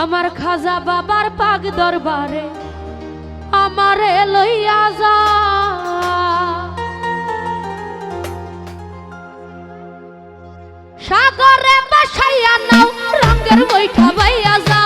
আমার খাজা বাবার পাগ দরবারে আমার লইয়া যা সাগরে বাসাইয়া নাও, রঙের বৈঠা বাইয়া যা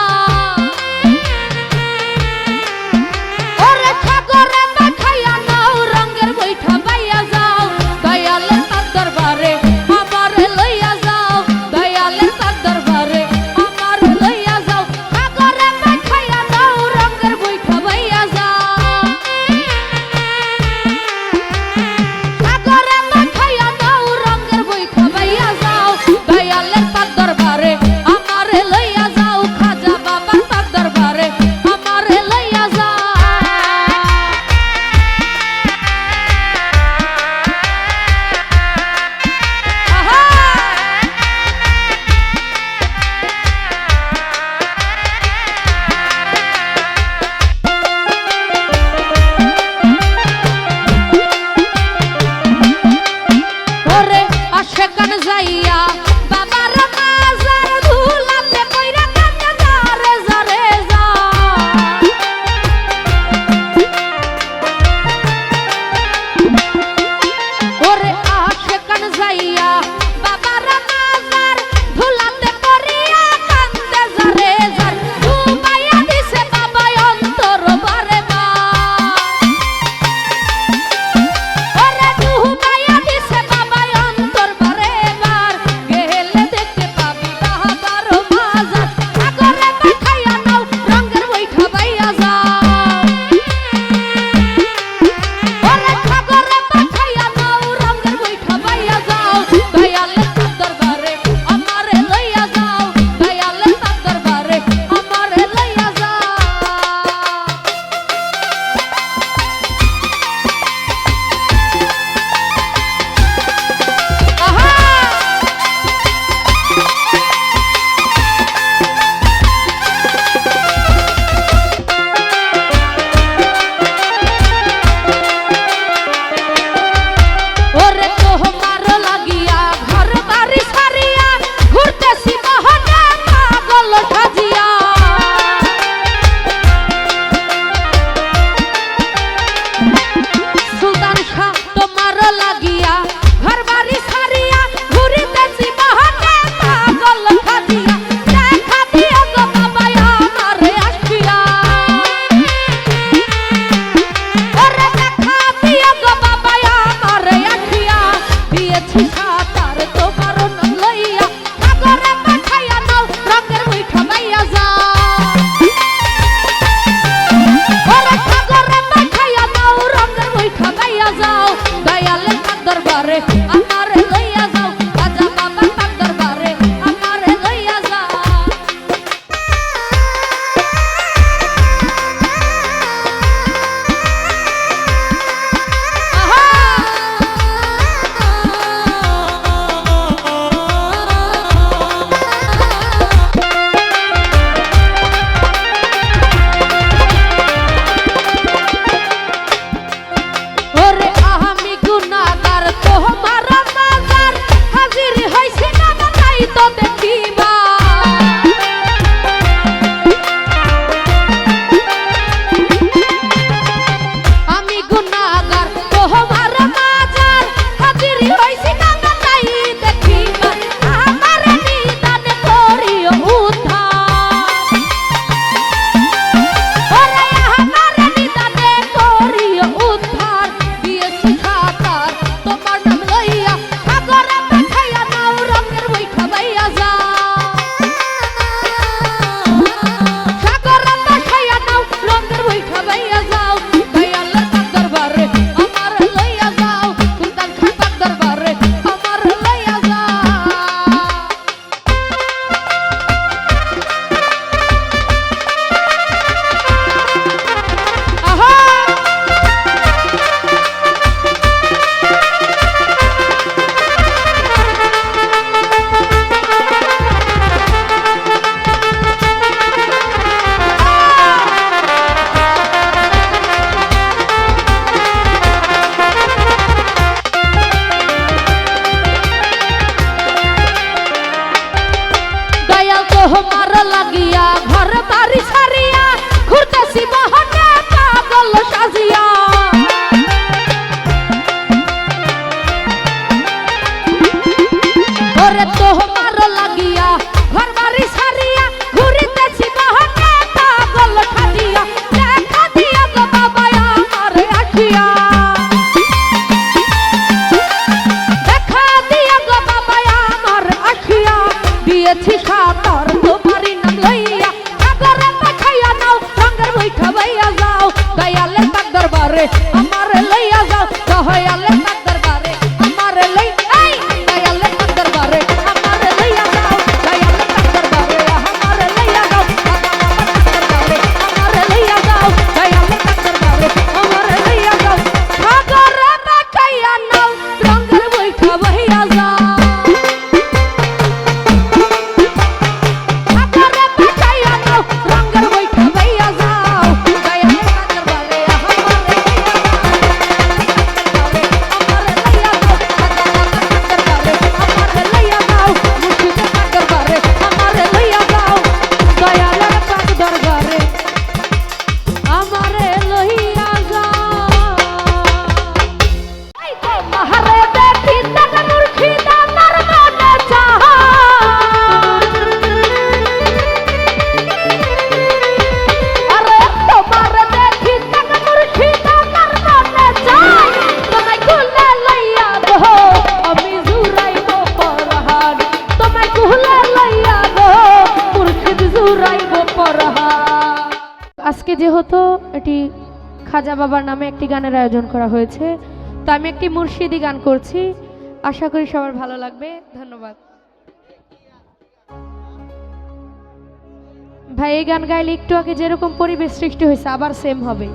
একটি গানের আয়োজন করা হয়েছে। তো আমি একটি মুর্শিদি গান করছি। আশা করি সবার ভালো লাগবে। ধন্যবাদ। ভাই, এই গান গাইলে একটু আগে যেরকম পরিবেশ সৃষ্টি হয়েছে, আবার সেম হবে।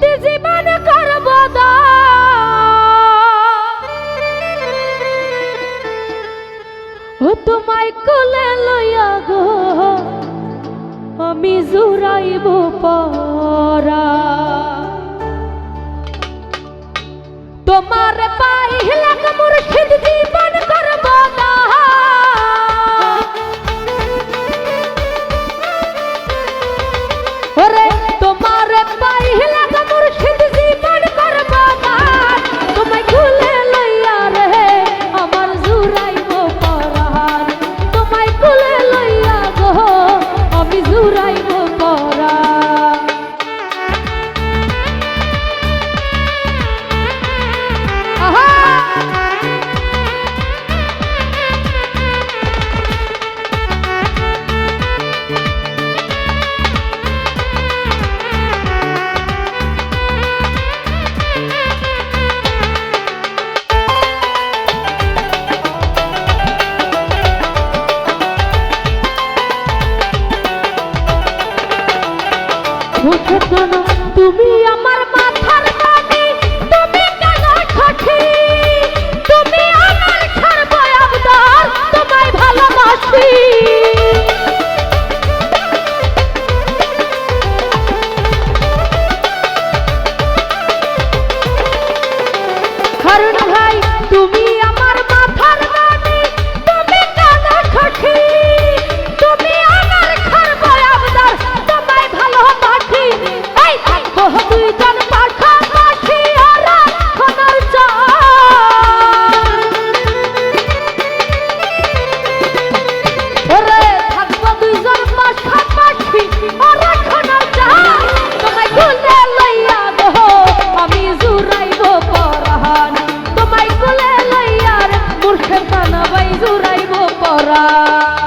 যদি জীবন করব ও তোমায় কোলে লইয়া গো আমি জুড়াইব পরা। করা